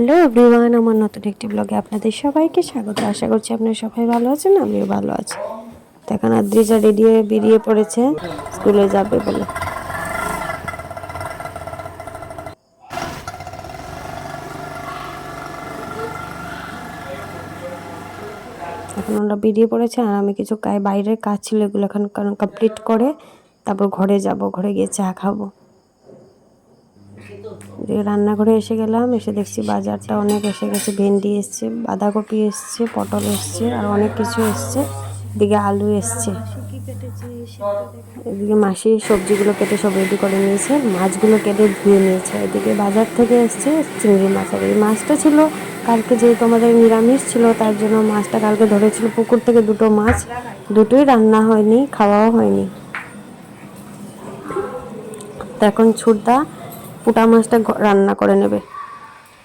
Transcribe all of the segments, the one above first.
Hello everyone, আমার নতুন একটি ব্লগে আপনাদের সবাইকে স্বাগত। আশা করছি আপনারা সবাই ভালো আছেন, আমিও ভালো আছি। তো এখন আদ্রিজা রেডি হয়ে বেরিয়ে পড়েছে, স্কুলে যাবে বলে। এখন ওরা বেরিয়ে পড়েছে, আর আমি কিছু বাইরের কাজ ছিল, এগুলো এখন কমপ্লিট করে তারপর ঘরে যাব, ঘরে গিয়ে চা খাব। রান্নাঘরে এসে গেলাম, এসে দেখছি বাজারটা অনেক এসে গেছে, ভেন্ডি এসছে, বাঁধাকপি এসছে, পটল এসছে, আর অনেক কিছু এসছে। এদিকে আলু এসছে। এদিকে মাসি সবজিগুলো কেটে সব রেডি করে নিয়েছে, মাছগুলো কেটে ধুয়ে নিয়েছে। এদিকে বাজার থেকে এসছে চিংড়ি মাছ, আর এই মাছটা ছিল কালকে যেহেতু আমাদের নিরামিষ ছিল, তার জন্য মাছটা কালকে ধরেছিল পুকুর থেকে দুটো মাছ। দুটোই রান্না হয়নি, খাওয়াও হয়নি। তো এখন ছুটদা পুটা মাছটা রান্না করে নেবে।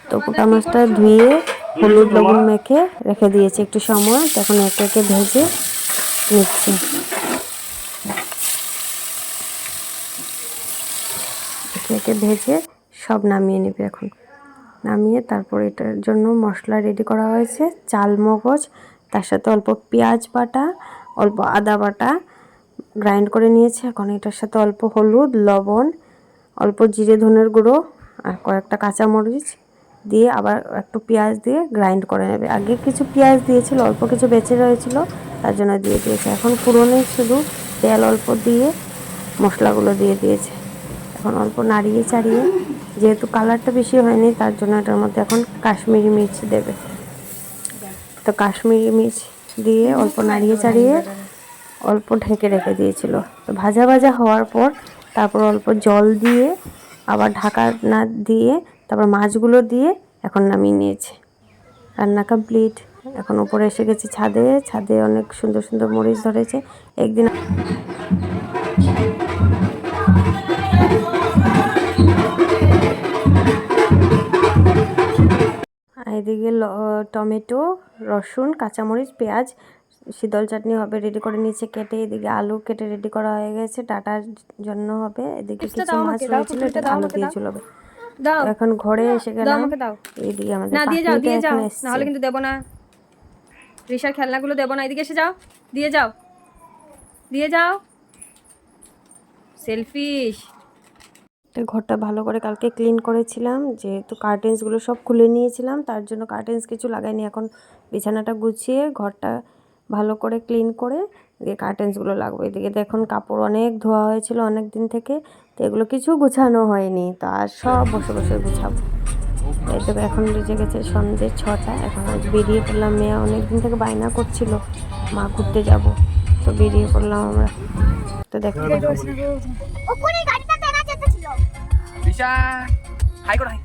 তো পোটা মাছটা ধুয়ে হলুদ লবণ মেখে রেখে দিয়েছে একটু সময়। তখন একে একে ভেজে নিচ্ছে। একে একে ভেজে সব নামিয়ে নেবে এখন। নামিয়ে তারপর এটার জন্য মশলা রেডি করা হয়েছে। চাল মগজ, তার সাথে অল্প পেঁয়াজ বাটা, অল্প আদা বাটা গ্রাইন্ড করে নিয়েছে। এখন এটার সাথে অল্প হলুদ, লবণ জিরে ধনের গুঁড়ো আর কয়েকটা কাঁচামরিচ দিয়ে আবার একটু পেঁয়াজ দিয়ে গ্রাইন্ড করে নেবে। আগে কিছু পেঁয়াজ দিয়েছিল, অল্প কিছু বেঁচে রয়েছিল, তার জন্য দিয়ে দিয়েছে। এখন পুরোনো শুধু তেল অল্প দিয়ে মশলাগুলো দিয়ে দিয়েছে। এখন অল্প নাড়িয়ে চাড়িয়ে, যেহেতু কালারটা বেশি হয়নি, তার জন্য এটার মধ্যে এখন কাশ্মীরি মির্চ দেবে। তো কাশ্মীরি মির্চ দিয়ে অল্প নাড়িয়ে চাড়িয়ে অল্প ঢেকে রেখে দিয়েছিল। তো ভাজা ভাজা হওয়ার পর তারপর অল্প জল দিয়ে, আবার ঢাকা না দিয়ে, তারপর মাছগুলো দিয়ে এখন নামিয়ে নিয়েছে। রান্না কমপ্লিট এখন উপরে এসে গেছি ছাদে। ছাদে অনেক সুন্দর সুন্দর মরিচ ধরেছে। একদিন এদিকে টমেটো, রসুন, কাঁচামরিচ, পেঁয়াজ শীতল চাটনি হবে রেডি করে নিয়েছে কেটে এদিকে আলু কেটে রেডি করা হয়ে গেছে ডাটার জন্য হবে। এদিকে কিছু মাছ রয়েছিল এটা আলু দিয়ে চলবে দাও। এখন ঘরে এসে গেলাম। আমাকে দাও। এইদিকে আমাদের না দিয়ে যাও দিয়ে যাও। না হলে কিন্তু দেবো না। রিসার খেলনাগুলো দেবো না। এদিকে এসে যাও। দিয়ে যাও। দিয়ে যাও। সেলফিশ। ঘরটা ভালো করে কালকে ক্লিন করেছিলাম যেহেতু কার্টেন্সগুলো সব খুলে নিয়েছিলাম তার জন্য কার্টেন্স কিছু লাগাইনি। এখন বিছানাটা গুছিয়ে ঘরটা ভালো করে ক্লিন করে দিয়ে কার্টেন্সগুলো লাগবে। এদিকে দেখুন কাপড় অনেক ধোয়া হয়েছিল অনেক দিন থেকে তো এগুলো কিছু গুছানো হয়নি তো আর সব বসে বসে গুছাবো। এই তো এখন বেজে গেছে সন্ধ্যে ছটা এখন আজ বেরিয়ে পড়লাম মেয়ে অনেক দিন থেকে বায়না করছিল মা ঘুরতে যাব তো বেরিয়ে পড়লাম আমরা। তো দেখো। ওখানে গাড়িটা দেখা যেতে ছিল দিশা হাই করো হাই।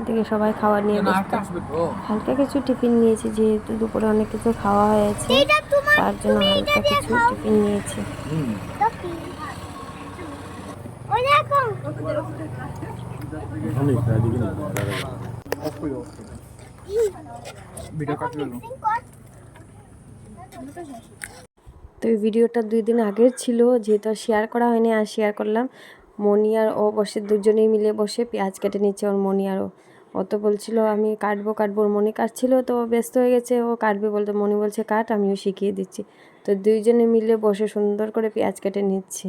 এদিকে সবাই খাবার নিয়ে ব্যস্ত তো হালকা কিছু টিফিন নিয়েছি যেহেতু দুপুরে অনেক কিছু খাওয়া হয়েছে তার জন্য হালকা কিছু টিফিন নিয়েছি। তো দেখো। এই ভিডিওটা দুই দিন আগের ছিল যেহেতু আর শেয়ার করা হয়নি আর শেয়ার করলাম। মনি আর ও বসে, দুজনেই মিলে বসে পেঁয়াজ কেটে নিচ্ছে ওর মনি আর ও। তো বলছিল, আমি কাটবো কাটবো। মনি কাটছিল, তো ব্যস্ত হয়ে গেছে, ও কাটবে বলতে মনি বলছে, কাট, আমিও শিখিয়ে দিচ্ছি। তো দুইজনে মিলে বসে সুন্দর করে পেঁয়াজ কেটে নিচ্ছি।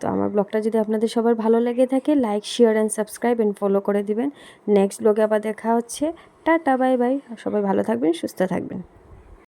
তো আমার ব্লগটা যদি আপনাদের সবার ভালো লেগে থাকে, like, share and subscribe and follow করে দিবেন। নেক্সট ব্লগে আবার দেখা হচ্ছে। Tata, bye bye. সবাই ভালো থাকবেন, সুস্থ থাকবেন।